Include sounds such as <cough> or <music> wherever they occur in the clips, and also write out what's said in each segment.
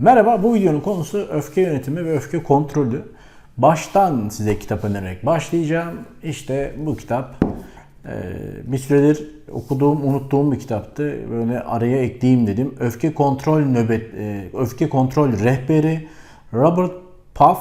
Merhaba, bu videonun konusu öfke yönetimi ve öfke kontrolü. Baştan size kitap önererek başlayacağım. İşte bu kitap e, bir süredir okuduğum, unuttuğum bir kitaptı. Böyle araya ekleyeyim dedim. Öfke kontrol nöbet, e, öfke kontrol rehberi Robert Puff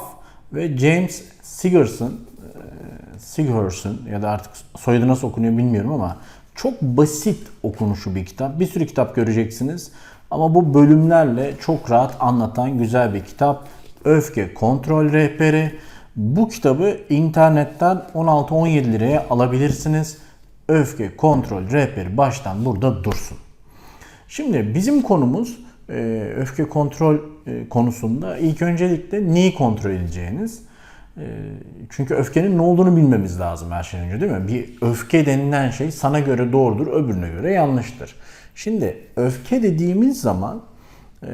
ve James Sigerson. e, Sigerson ya da artık soyadı nasıl okunuyor bilmiyorum ama çok basit okunuşu bir kitap. Bir sürü kitap göreceksiniz. Ama bu bölümlerle çok rahat anlatan güzel bir kitap. Öfke Kontrol Rehberi. Bu kitabı internetten 16-17 liraya alabilirsiniz. Öfke Kontrol Rehberi baştan burada dursun. Şimdi bizim konumuz e, öfke kontrol e, konusunda ilk öncelikle neyi kontrol edeceğiniz. E, Çünkü öfkenin ne olduğunu bilmemiz lazım her şeyden önce değil mi? Bir öfke denilen şey sana göre doğrudur, öbürüne göre yanlıştır. Şimdi öfke dediğimiz zaman e,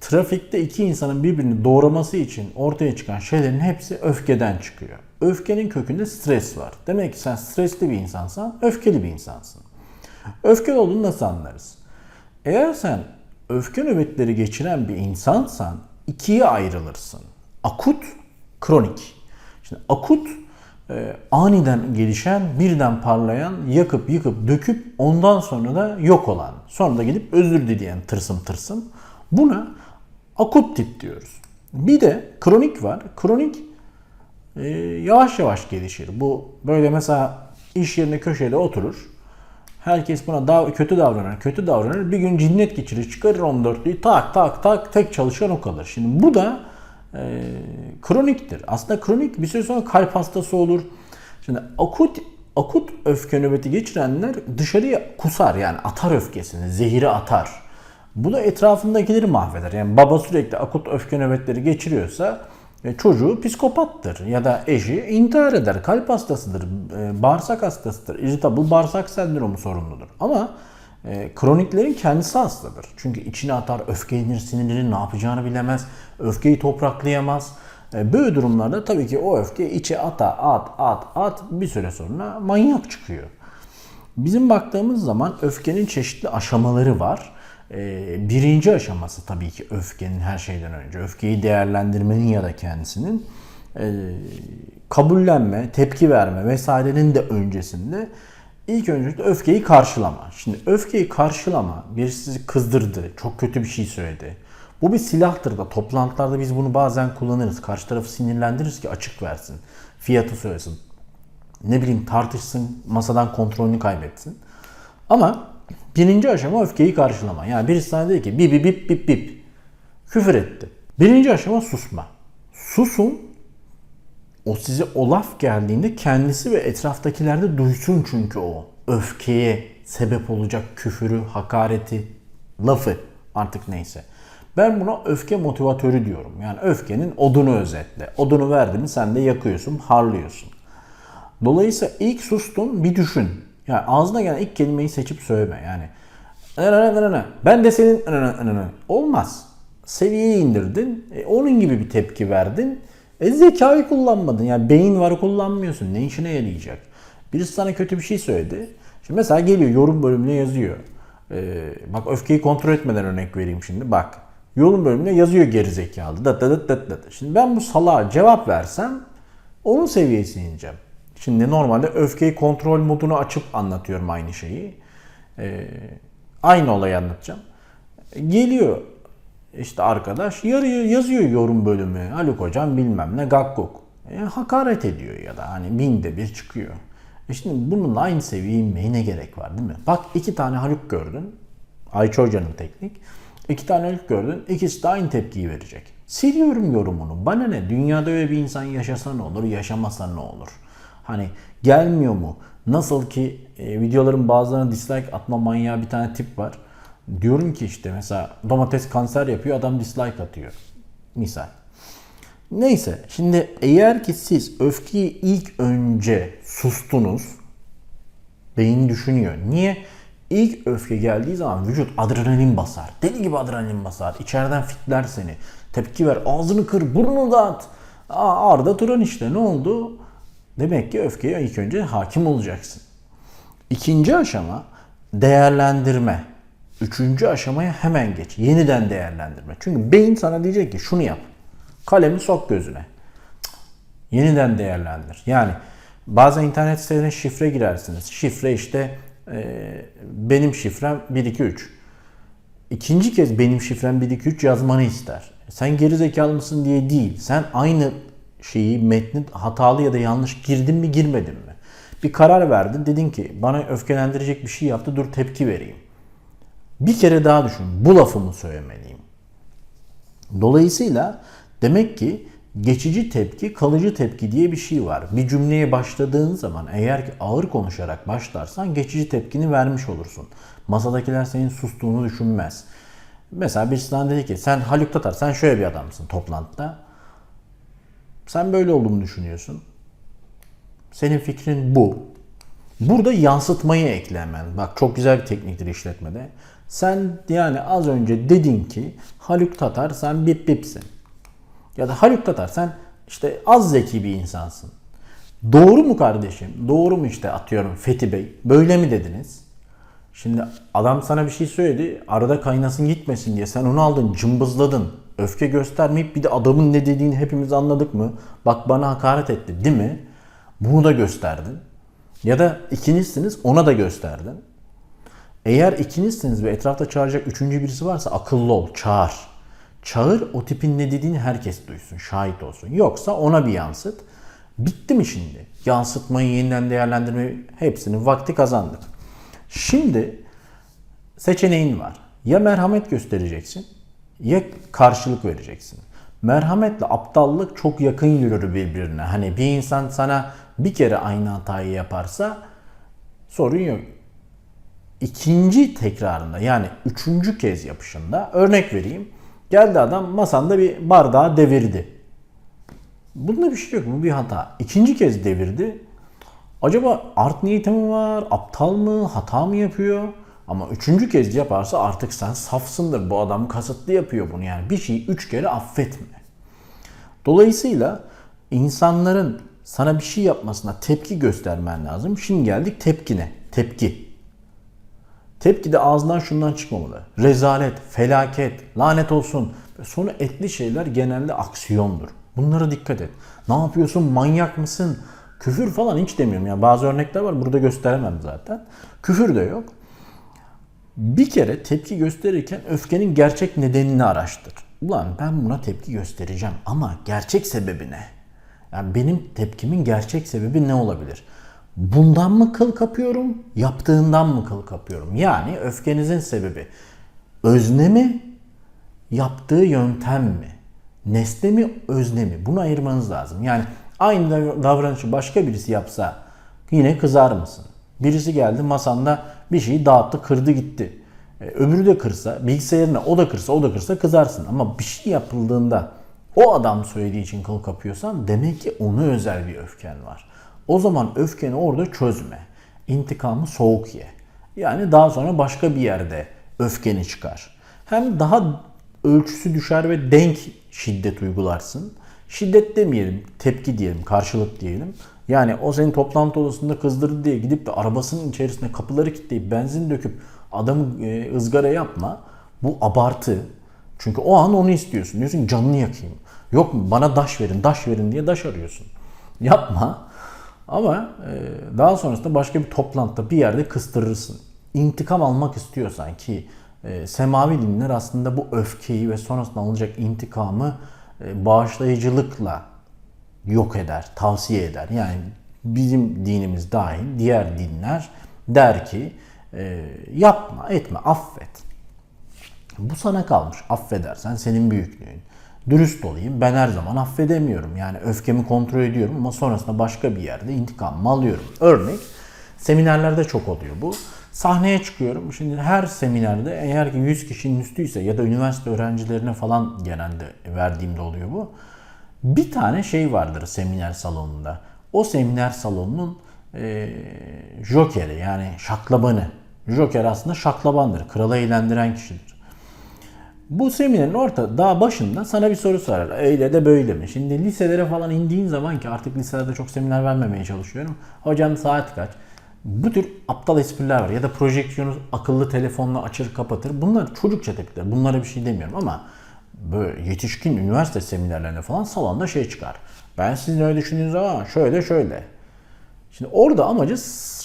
trafikte iki insanın birbirini doğraması için ortaya çıkan şeylerin hepsi öfkeden çıkıyor. Öfkenin kökünde stres var. Demek ki sen stresli bir insansan öfkeli bir insansın. Öfkeli olduğunu nasıl anlarız? Eğer sen öfke nöbetleri geçiren bir insansan ikiye ayrılırsın. Akut, kronik. Şimdi akut e, aniden gelişen, birden parlayan, yakıp yıkıp döküp ondan sonra da yok olan. Sonra da gidip özür dileyen tırsım tırsım. Buna akut tip diyoruz. Bir de kronik var. Kronik e, yavaş yavaş gelişir. Bu böyle mesela iş yerine köşede oturur. Herkes buna daha kötü davranır, kötü davranır. Bir gün cinnet geçirir, çıkarır 14'lüyü tak tak tak tek çalışan o kalır. Şimdi bu da e, kroniktir. Aslında kronik bir süre sonra kalp hastası olur. Şimdi akut akut öfke nöbeti geçirenler dışarıya kusar yani atar öfkesini, zehiri atar. Bu da etrafındakileri mahveder. Yani baba sürekli akut öfke nöbetleri geçiriyorsa e, çocuğu psikopattır ya da eşi intihar eder, kalp hastasıdır, e, bağırsak hastasıdır, irritable bağırsak sendromu sorumludur. Ama e, kroniklerin kendisi hastadır. Çünkü içine atar, öfkelenir, sinirlenir, ne yapacağını bilemez, öfkeyi topraklayamaz. E, böyle durumlarda tabii ki o öfke içe ata, at, at, at bir süre sonra manyak çıkıyor. Bizim baktığımız zaman öfkenin çeşitli aşamaları var. Ee, Birinci aşaması tabii ki öfkenin her şeyden önce. Öfkeyi değerlendirmenin ya da kendisinin e, kabullenme, tepki verme vesairenin de öncesinde ilk öncelikle öfkeyi karşılama. Şimdi öfkeyi karşılama, birisi sizi kızdırdı, çok kötü bir şey söyledi. Bu bir silahtır da toplantılarda biz bunu bazen kullanırız. Karşı tarafı sinirlendiririz ki açık versin, fiyatı söylesin, ne bileyim tartışsın, masadan kontrolünü kaybetsin. Ama birinci aşama öfkeyi karşılama. Yani birisi sana dedi ki bip bip bip bip bip. Küfür etti. Birinci aşama susma. Susun. O size o laf geldiğinde kendisi ve etraftakiler de duysun çünkü o öfkeye sebep olacak küfürü, hakareti, lafı artık neyse. Ben buna öfke motivatörü diyorum. Yani öfkenin odunu özetle. Odunu verdin mi sen de yakıyorsun, harlıyorsun. Dolayısıyla ilk sustun bir düşün. Yani ağzına gelen ilk kelimeyi seçip söyleme. Yani ben de senin olmaz. Seviyeyi indirdin. E, onun gibi bir tepki verdin. E, zekayı kullanmadın. Yani beyin var kullanmıyorsun. Ne işine yarayacak? Birisi sana kötü bir şey söyledi. Şimdi mesela geliyor yorum bölümüne yazıyor. Ee, bak öfkeyi kontrol etmeden örnek vereyim şimdi. Bak yorum bölümüne yazıyor gerizekalı. Dat dat dat dat. Şimdi ben bu salağa cevap versem onun seviyesine ineceğim. Şimdi normalde öfkeyi kontrol modunu açıp anlatıyorum aynı şeyi. Ee, aynı olayı anlatacağım. Geliyor işte arkadaş yarıyor, yazıyor yorum bölümü. Haluk hocam bilmem ne gakkuk. E, hakaret ediyor ya da hani binde bir çıkıyor. E şimdi bununla aynı seviyeye inmeye ne gerek var değil mi? Bak iki tane Haluk gördün. Ayça hocanın teknik. İki tane Haluk gördün. İkisi de aynı tepkiyi verecek. Siliyorum yorumunu. Bana ne? Dünyada öyle bir insan yaşasa ne olur, yaşamasa ne olur? Hani gelmiyor mu? Nasıl ki e, videoların bazılarına dislike atma manyağı bir tane tip var. Diyorum ki işte mesela domates kanser yapıyor adam dislike atıyor. Misal. Neyse şimdi eğer ki siz öfkeyi ilk önce sustunuz beyin düşünüyor. Niye? İlk öfke geldiği zaman vücut adrenalin basar. Deli gibi adrenalin basar. İçeriden fitler seni. Tepki ver. Ağzını kır. Burnunu dağıt. Aa, Arda Turan işte. Ne oldu? Demek ki öfkeye ilk önce hakim olacaksın. İkinci aşama değerlendirme. Üçüncü aşamaya hemen geç. Yeniden değerlendirme. Çünkü beyin sana diyecek ki şunu yap. Kalemi sok gözüne. Cık, Yeniden değerlendir. Yani bazen internet sitelerine şifre girersiniz. Şifre işte e, benim şifrem 123. İkinci kez benim şifrem 123 yazmanı ister. Sen geri zekalı mısın diye değil. Sen aynı şeyi metni hatalı ya da yanlış girdin mi girmedin mi? Bir karar verdin. Dedin ki bana öfkelendirecek bir şey yaptı. Dur tepki vereyim. Bir kere daha düşün. Bu lafımı söylemeliyim. Dolayısıyla demek ki geçici tepki, kalıcı tepki diye bir şey var. Bir cümleye başladığın zaman eğer ki ağır konuşarak başlarsan geçici tepkini vermiş olursun. Masadakiler senin sustuğunu düşünmez. Mesela birisi sana dedi ki sen Haluk Tatar sen şöyle bir adamsın toplantıda. Sen böyle olduğunu düşünüyorsun. Senin fikrin bu. Burada yansıtmayı eklemen. Bak çok güzel bir tekniktir işletmede. Sen yani az önce dedin ki Haluk Tatar sen bip bipsin. Ya da Haluk Tatar sen işte az zeki bir insansın. Doğru mu kardeşim? Doğru mu işte atıyorum Fethi Bey? Böyle mi dediniz? Şimdi adam sana bir şey söyledi. Arada kaynasın gitmesin diye sen onu aldın cımbızladın. Öfke göstermeyip bir de adamın ne dediğini hepimiz anladık mı? Bak bana hakaret etti değil mi? Bunu da gösterdin. Ya da ikinizsiniz ona da gösterdin. Eğer ikinizsiniz ve etrafta çağıracak üçüncü birisi varsa akıllı ol, çağır. Çağır o tipin ne dediğini herkes duysun, şahit olsun. Yoksa ona bir yansıt. Bitti mi şimdi? Yansıtmayı, yeniden değerlendirmeyi hepsinin vakti kazandık. Şimdi seçeneğin var. Ya merhamet göstereceksin ya karşılık vereceksin. Merhametle aptallık çok yakın yürür birbirine. Hani bir insan sana bir kere aynı hatayı yaparsa sorun yok. İkinci tekrarında yani üçüncü kez yapışında örnek vereyim. Geldi adam masanda bir bardağı devirdi. Bunda bir şey yok. Bu bir hata. İkinci kez devirdi. Acaba art niyeti mi var? Aptal mı? Hata mı yapıyor? Ama üçüncü kez yaparsa artık sen safsındır. Bu adam kasıtlı yapıyor bunu. Yani bir şeyi üç kere affetme. Dolayısıyla insanların sana bir şey yapmasına tepki göstermen lazım. Şimdi geldik tepkine. Tepki. Tepki de ağzından şundan çıkmamalı. Rezalet, felaket, lanet olsun. Sonu etli şeyler genelde aksiyondur. Bunlara dikkat et. Ne yapıyorsun? Manyak mısın? Küfür falan hiç demiyorum. Yani bazı örnekler var. Burada gösteremem zaten. Küfür de yok. Bir kere tepki gösterirken öfkenin gerçek nedenini araştır. Ulan ben buna tepki göstereceğim ama gerçek sebebi ne? Yani benim tepkimin gerçek sebebi ne olabilir? Bundan mı kıl kapıyorum, yaptığından mı kıl kapıyorum? Yani öfkenizin sebebi özne mi, yaptığı yöntem mi? Nesne mi, özne mi? Bunu ayırmanız lazım. Yani aynı davranışı başka birisi yapsa yine kızar mısın? Birisi geldi masanda bir şeyi dağıttı, kırdı gitti. E, öbürü de kırsa, bilgisayarına o da kırsa, o da kırsa kızarsın. Ama bir şey yapıldığında o adam söylediği için kıl kapıyorsan demek ki ona özel bir öfken var. O zaman öfkeni orada çözme. İntikamı soğuk ye. Yani daha sonra başka bir yerde öfkeni çıkar. Hem daha ölçüsü düşer ve denk şiddet uygularsın. Şiddet demeyelim, tepki diyelim, karşılık diyelim. Yani o senin toplantı odasında kızdırdı diye gidip de arabasının içerisine kapıları kilitleyip benzin döküp adamı e, ızgara yapma. Bu abartı. Çünkü o an onu istiyorsun. Diyorsun canını yakayım. Yok mu bana daş verin, daş verin diye daş arıyorsun. Yapma. Ama e, daha sonrasında başka bir toplantıda bir yerde kıstırırsın. İntikam almak istiyorsan ki e, semavi dinler aslında bu öfkeyi ve sonrasında alınacak intikamı e, bağışlayıcılıkla yok eder, tavsiye eder. Yani bizim dinimiz dahil diğer dinler der ki e, yapma, etme, affet. Bu sana kalmış. Affedersen senin büyüklüğün. Dürüst olayım. Ben her zaman affedemiyorum. Yani öfkemi kontrol ediyorum ama sonrasında başka bir yerde intikamımı alıyorum. Örnek seminerlerde çok oluyor bu. Sahneye çıkıyorum. Şimdi her seminerde eğer ki 100 kişinin üstüyse ya da üniversite öğrencilerine falan genelde verdiğimde oluyor bu. Bir tane şey vardır seminer salonunda. O seminer salonunun e, jokeri yani şaklabanı. Joker aslında şaklabandır. Kralı eğlendiren kişidir. Bu seminerin orta daha başında sana bir soru sorar. Öyle de böyle mi? Şimdi liselere falan indiğin zaman ki artık liselerde çok seminer vermemeye çalışıyorum. Hocam saat kaç? Bu tür aptal espriler var. Ya da projeksiyonu akıllı telefonla açır kapatır. Bunlar çocukça tepkiler. Bunlara bir şey demiyorum ama böyle yetişkin üniversite seminerlerinde falan salonda şey çıkar. Ben sizin öyle düşündüğünüz zaman şöyle şöyle. Şimdi orada amacı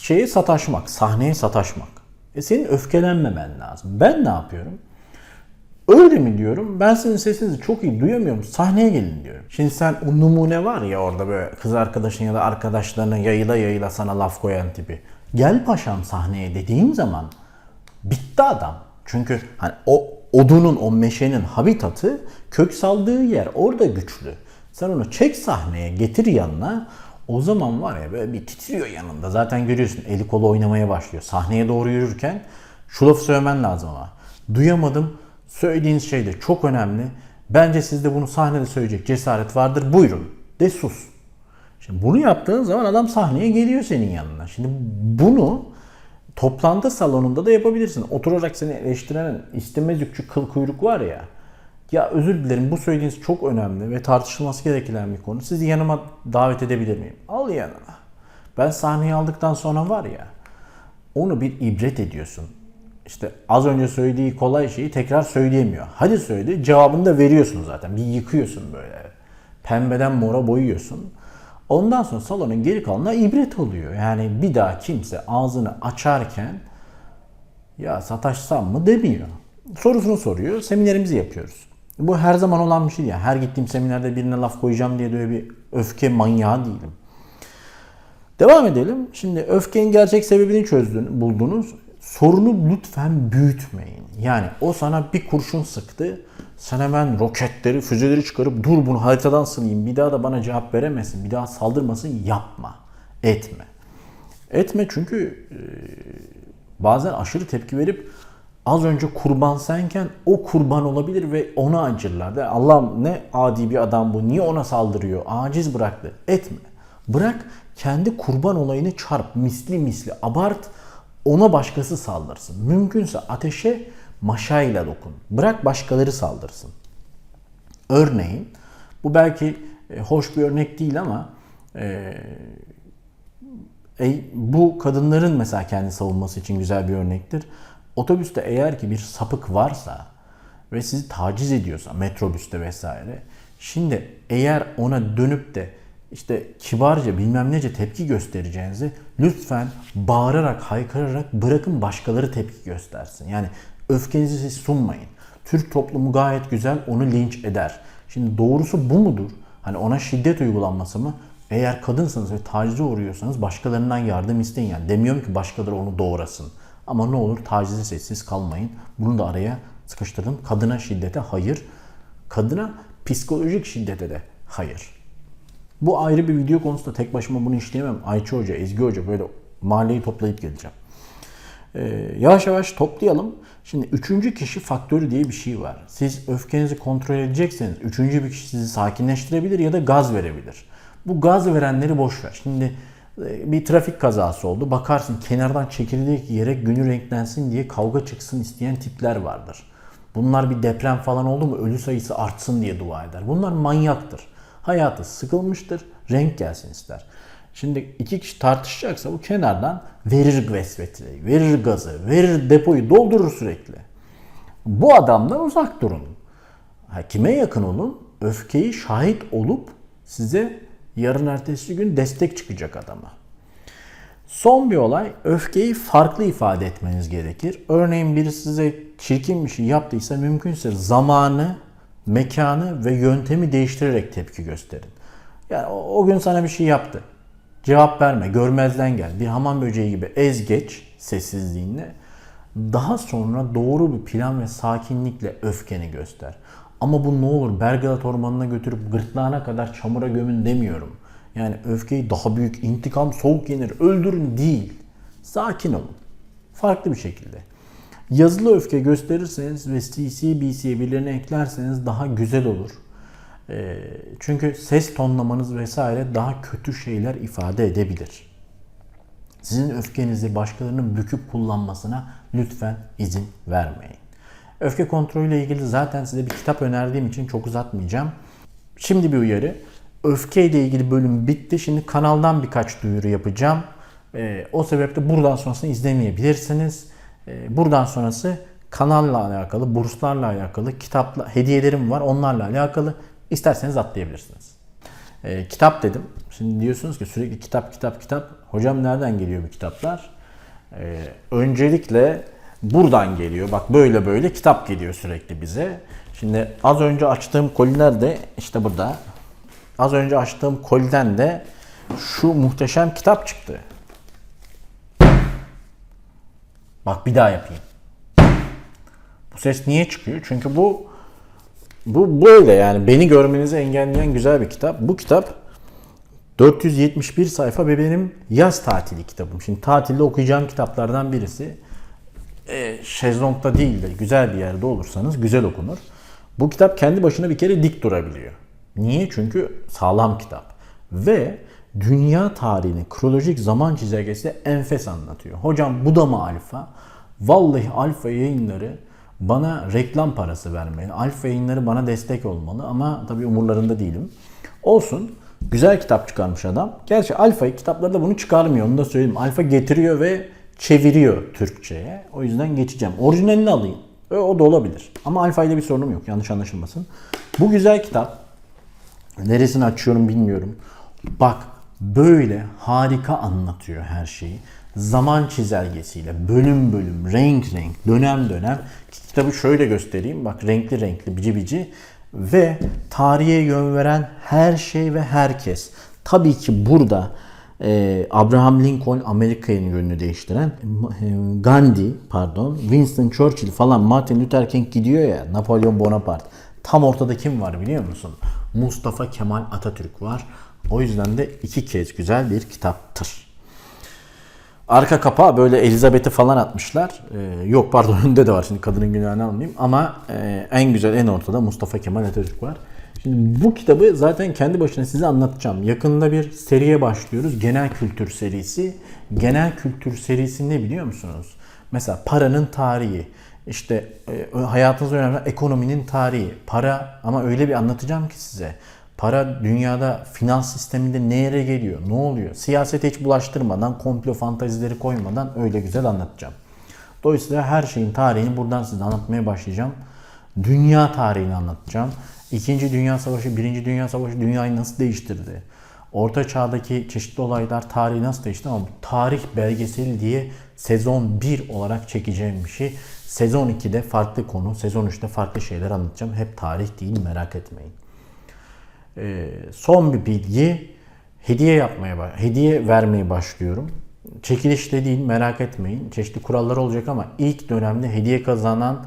şeye sataşmak, sahneye sataşmak. E senin öfkelenmemen lazım. Ben ne yapıyorum? Öyle mi diyorum? Ben sizin sesinizi çok iyi duyamıyorum. Sahneye gelin diyorum. Şimdi sen o numune var ya orada böyle kız arkadaşın ya da arkadaşlarına yayıla yayıla sana laf koyan tipi. Gel paşam sahneye dediğim zaman bitti adam. Çünkü hani o odunun, o meşenin habitatı kök saldığı yer orada güçlü. Sen onu çek sahneye, getir yanına. O zaman var ya böyle bir titriyor yanında. Zaten görüyorsun eli kolu oynamaya başlıyor. Sahneye doğru yürürken şu lafı söylemen lazım ama. Duyamadım. Söylediğiniz şey de çok önemli. Bence sizde bunu sahnede söyleyecek cesaret vardır. Buyurun. De sus. Şimdi bunu yaptığın zaman adam sahneye geliyor senin yanına. Şimdi bunu toplantı salonunda da yapabilirsin. Oturarak seni eleştiren istemezlikçi kıl kuyruk var ya. Ya özür dilerim bu söylediğiniz çok önemli ve tartışılması gereken bir konu. Sizi yanıma davet edebilir miyim? Al yanına. Ben sahneyi aldıktan sonra var ya onu bir ibret ediyorsun. İşte az önce söylediği kolay şeyi tekrar söyleyemiyor. Hadi söyle cevabını da veriyorsun zaten. Bir yıkıyorsun böyle. Pembeden mora boyuyorsun. Ondan sonra salonun geri kalanına ibret oluyor. Yani bir daha kimse ağzını açarken ya sataşsam mı demiyor. Sorusunu soruyor. Seminerimizi yapıyoruz. Bu her zaman olan bir şey ya. Her gittiğim seminerde birine laf koyacağım diye de öyle bir öfke manyağı değilim. Devam edelim. Şimdi öfkenin gerçek sebebini çözdün, buldunuz. Sorunu lütfen büyütmeyin. Yani o sana bir kurşun sıktı. Sen hemen roketleri, füzeleri çıkarıp dur bunu haritadan sınayım. Bir daha da bana cevap veremesin. Bir daha saldırmasın. Yapma. Etme. Etme çünkü e, bazen aşırı tepki verip az önce kurban senken o kurban olabilir ve ona acırlar. De Allah'ım ne adi bir adam bu. Niye ona saldırıyor? Aciz bıraktı. Etme. Bırak kendi kurban olayını çarp. Misli misli abart. Ona başkası saldırsın. Mümkünse ateşe maşayla dokun. Bırak başkaları saldırsın. Örneğin bu belki e, hoş bir örnek değil ama e, bu kadınların mesela kendi savunması için güzel bir örnektir. Otobüste eğer ki bir sapık varsa ve sizi taciz ediyorsa metrobüste vesaire şimdi eğer ona dönüp de işte kibarca bilmem nece tepki göstereceğinizi lütfen bağırarak, haykırarak bırakın başkaları tepki göstersin. Yani öfkenizi siz sunmayın. Türk toplumu gayet güzel onu linç eder. Şimdi doğrusu bu mudur? Hani ona şiddet uygulanması mı? Eğer kadınsanız ve tacize uğruyorsanız başkalarından yardım isteyin. Yani demiyorum ki başkaları onu doğrasın. Ama ne olur tacize sessiz kalmayın. Bunu da araya sıkıştırdım. Kadına şiddete hayır. Kadına psikolojik şiddete de hayır. Bu ayrı bir video konusu da tek başıma bunu işleyemem. Ayça Hoca, Ezgi Hoca böyle mahalleyi toplayıp geleceğim. Ee, yavaş yavaş toplayalım. Şimdi üçüncü kişi faktörü diye bir şey var. Siz öfkenizi kontrol edecekseniz üçüncü bir kişi sizi sakinleştirebilir ya da gaz verebilir. Bu gaz verenleri boş ver. Şimdi e, bir trafik kazası oldu. Bakarsın kenardan çekirdek yiyerek günü renklensin diye kavga çıksın isteyen tipler vardır. Bunlar bir deprem falan oldu mu ölü sayısı artsın diye dua eder. Bunlar manyaktır. Hayatı sıkılmıştır, renk gelsin ister. Şimdi iki kişi tartışacaksa bu kenardan verir vesvetleyi, verir gazı, verir depoyu doldurur sürekli. Bu adamdan uzak durun. Ha, kime yakın olun? Öfkeyi şahit olup size yarın ertesi gün destek çıkacak adama. Son bir olay, öfkeyi farklı ifade etmeniz gerekir. Örneğin biri size çirkin bir şey yaptıysa mümkünse zamanı, mekanı ve yöntemi değiştirerek tepki gösterin. Yani o, o gün sana bir şey yaptı. Cevap verme, görmezden gel. Bir hamam böceği gibi ez geç sessizliğinle. Daha sonra doğru bir plan ve sakinlikle öfkeni göster. Ama bu ne olur Belgrad Ormanı'na götürüp gırtlağına kadar çamura gömün demiyorum. Yani öfkeyi daha büyük intikam soğuk yenir öldürün değil. Sakin olun. Farklı bir şekilde. Yazılı öfke gösterirseniz ve CC, BC'ye birilerini eklerseniz daha güzel olur. Ee, çünkü ses tonlamanız vesaire daha kötü şeyler ifade edebilir. Sizin öfkenizi başkalarının büküp kullanmasına lütfen izin vermeyin. Öfke kontrolüyle ilgili zaten size bir kitap önerdiğim için çok uzatmayacağım. Şimdi bir uyarı. Öfke ile ilgili bölüm bitti. Şimdi kanaldan birkaç duyuru yapacağım. E, o sebeple buradan sonrasını izlemeyebilirsiniz. E, buradan sonrası kanalla alakalı, burslarla alakalı, kitapla, hediyelerim var onlarla alakalı. İsterseniz atlayabilirsiniz. E, kitap dedim. Şimdi diyorsunuz ki sürekli kitap, kitap, kitap. Hocam nereden geliyor bu kitaplar? E, öncelikle buradan geliyor. Bak böyle böyle kitap geliyor sürekli bize. Şimdi az önce açtığım koliler de işte burada. Az önce açtığım koliden de şu muhteşem kitap çıktı. Bak bir daha yapayım. Bu ses niye çıkıyor? Çünkü bu bu böyle yani beni görmenizi engelleyen güzel bir kitap. Bu kitap 471 sayfa ve benim yaz tatili kitabım. Şimdi tatilde okuyacağım kitaplardan birisi. E, şezlongda değil de güzel bir yerde olursanız güzel okunur. Bu kitap kendi başına bir kere dik durabiliyor. Niye? Çünkü sağlam kitap. Ve dünya tarihini kronolojik zaman çizelgesi enfes anlatıyor. Hocam bu da mı alfa? Vallahi alfa yayınları bana reklam parası vermeli. Alfa yayınları bana destek olmalı ama tabii umurlarında değilim. Olsun. Güzel kitap çıkarmış adam. Gerçi Alfa kitapları da bunu çıkarmıyor. Onu da söyleyeyim. Alfa getiriyor ve çeviriyor Türkçe'ye. O yüzden geçeceğim. Orijinalini alayım. O da olabilir. Ama Alfa ile bir sorunum yok. Yanlış anlaşılmasın. Bu güzel kitap. Neresini açıyorum bilmiyorum. Bak böyle harika anlatıyor her şeyi. Zaman çizelgesiyle bölüm bölüm, renk renk, dönem dönem. Kitabı şöyle göstereyim. Bak renkli renkli, bici bici. Ve tarihe yön veren her şey ve herkes. Tabii ki burada e, Abraham Lincoln Amerika'nın yönünü değiştiren e, Gandhi pardon Winston Churchill falan Martin Luther King gidiyor ya Napolyon Bonaparte. Tam ortada kim var biliyor musun? Mustafa Kemal Atatürk var. O yüzden de iki kez güzel bir kitaptır. Arka kapağı böyle Elizabeth'i falan atmışlar. Ee, yok pardon <laughs> önde de var şimdi kadının günahını almayayım. Ama e, en güzel en ortada Mustafa Kemal Atatürk var. Şimdi bu kitabı zaten kendi başına size anlatacağım. Yakında bir seriye başlıyoruz. Genel kültür serisi. Genel kültür serisi ne biliyor musunuz? Mesela paranın tarihi, işte e, hayatınızda önemli ekonominin tarihi, para ama öyle bir anlatacağım ki size. Para dünyada finans sisteminde nereye geliyor, ne oluyor? Siyasete hiç bulaştırmadan, komplo fantazileri koymadan öyle güzel anlatacağım. Dolayısıyla her şeyin tarihini buradan size anlatmaya başlayacağım. Dünya tarihini anlatacağım. İkinci Dünya Savaşı, Birinci Dünya Savaşı dünyayı nasıl değiştirdi? Orta Çağ'daki çeşitli olaylar tarihi nasıl değişti ama tarih belgeseli diye sezon 1 olarak çekeceğim bir şey. Sezon 2'de farklı konu, sezon 3'te farklı şeyler anlatacağım. Hep tarih değil merak etmeyin. Ee, son bir bilgi. Hediye yapmaya, hediye vermeye başlıyorum. Çekilişte değil merak etmeyin. Çeşitli kurallar olacak ama ilk dönemde hediye kazanan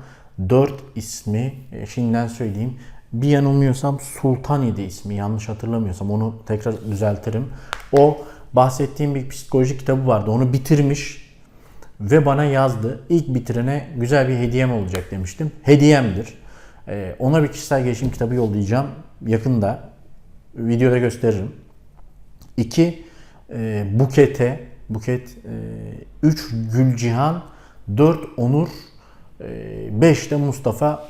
4 ismi e, şimdiden söyleyeyim. Bir yanılmıyorsam Sultani'de ismi yanlış hatırlamıyorsam onu tekrar düzeltirim. O bahsettiğim bir psikoloji kitabı vardı. Onu bitirmiş ve bana yazdı. İlk bitirene güzel bir hediyem olacak demiştim. Hediyemdir. Ee, ona bir kişisel gelişim kitabı yollayacağım. Yakında videoda gösteririm. İki, e, Buket'e, Buket 3 e, Gülcihan, 4 Onur, 5 e, de Mustafa.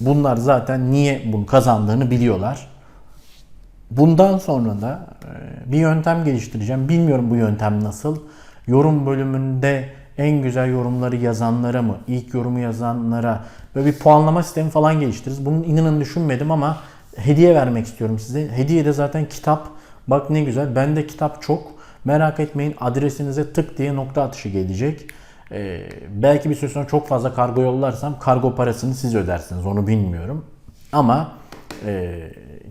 Bunlar zaten niye bunu kazandığını biliyorlar. Bundan sonra da e, bir yöntem geliştireceğim. Bilmiyorum bu yöntem nasıl. Yorum bölümünde en güzel yorumları yazanlara mı, ilk yorumu yazanlara böyle bir puanlama sistemi falan geliştiririz. Bunun inanın düşünmedim ama hediye vermek istiyorum size. Hediye de zaten kitap. Bak ne güzel. Bende kitap çok. Merak etmeyin adresinize tık diye nokta atışı gelecek. Ee, belki bir süre sonra çok fazla kargo yollarsam kargo parasını siz ödersiniz onu bilmiyorum. Ama e,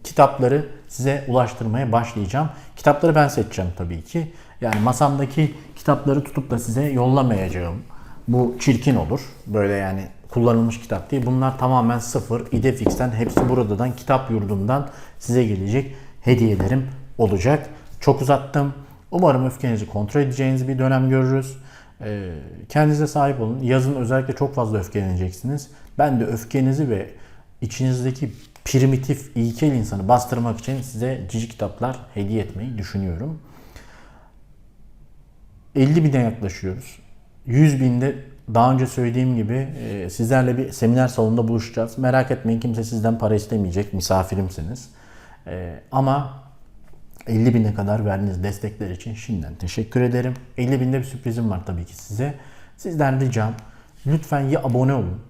kitapları size ulaştırmaya başlayacağım. Kitapları ben seçeceğim tabii ki. Yani masamdaki kitapları tutup da size yollamayacağım. Bu çirkin olur. Böyle yani kullanılmış kitap değil. Bunlar tamamen sıfır. İdefix'ten hepsi buradan kitap yurdundan size gelecek hediyelerim olacak. Çok uzattım. Umarım öfkenizi kontrol edeceğiniz bir dönem görürüz. Ee, kendinize sahip olun. Yazın özellikle çok fazla öfkeleneceksiniz. Ben de öfkenizi ve içinizdeki primitif, ilkel insanı bastırmak için size cici kitaplar hediye etmeyi düşünüyorum. 50 bine yaklaşıyoruz. 100 binde daha önce söylediğim gibi e, sizlerle bir seminer salonunda buluşacağız. Merak etmeyin kimse sizden para istemeyecek. Misafirimsiniz. E, ama 50 bine kadar verdiğiniz destekler için şimdiden teşekkür ederim. 50 binde bir sürprizim var tabii ki size. Sizden ricam lütfen ya abone olun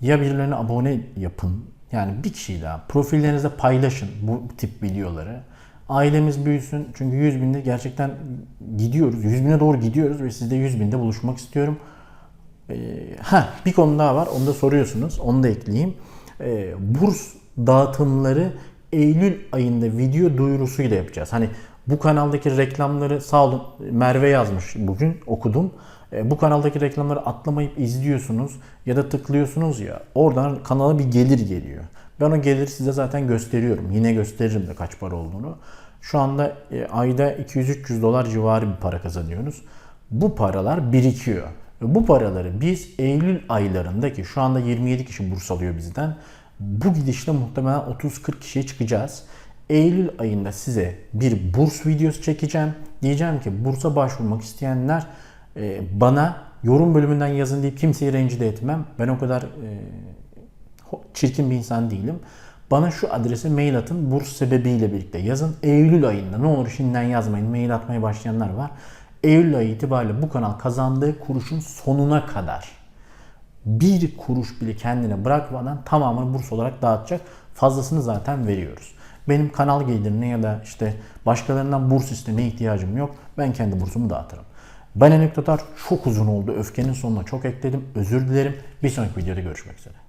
ya birilerine abone yapın. Yani bir kişiyi daha profillerinizde paylaşın bu tip videoları. Ailemiz büyüsün. Çünkü 100 binde gerçekten gidiyoruz. 100 bine doğru gidiyoruz ve sizde 100 binde buluşmak istiyorum. Ee, ha bir konu daha var. Onu da soruyorsunuz. Onu da ekleyeyim. Ee, burs dağıtımları Eylül ayında video duyurusuyla yapacağız. Hani bu kanaldaki reklamları sağ olun Merve yazmış bugün okudum. Ee, bu kanaldaki reklamları atlamayıp izliyorsunuz ya da tıklıyorsunuz ya oradan kanala bir gelir geliyor. Ben o geliri size zaten gösteriyorum. Yine gösteririm de kaç para olduğunu. Şu anda e, ayda 200-300 dolar civarı bir para kazanıyoruz. Bu paralar birikiyor. Ve bu paraları biz Eylül aylarındaki şu anda 27 kişi burs alıyor bizden. Bu gidişle muhtemelen 30-40 kişiye çıkacağız. Eylül ayında size bir burs videosu çekeceğim. Diyeceğim ki bursa başvurmak isteyenler e, bana yorum bölümünden yazın deyip kimseyi rencide etmem. Ben o kadar e, çirkin bir insan değilim. Bana şu adrese mail atın. Burs sebebiyle birlikte yazın. Eylül ayında ne olur şimdiden yazmayın. Mail atmaya başlayanlar var. Eylül ayı itibariyle bu kanal kazandığı kuruşun sonuna kadar bir kuruş bile kendine bırakmadan tamamını burs olarak dağıtacak. Fazlasını zaten veriyoruz. Benim kanal gelirine ya da işte başkalarından burs istemeye ihtiyacım yok. Ben kendi bursumu dağıtırım. Ben Enek Tatar çok uzun oldu. Öfkenin sonuna çok ekledim. Özür dilerim. Bir sonraki videoda görüşmek üzere.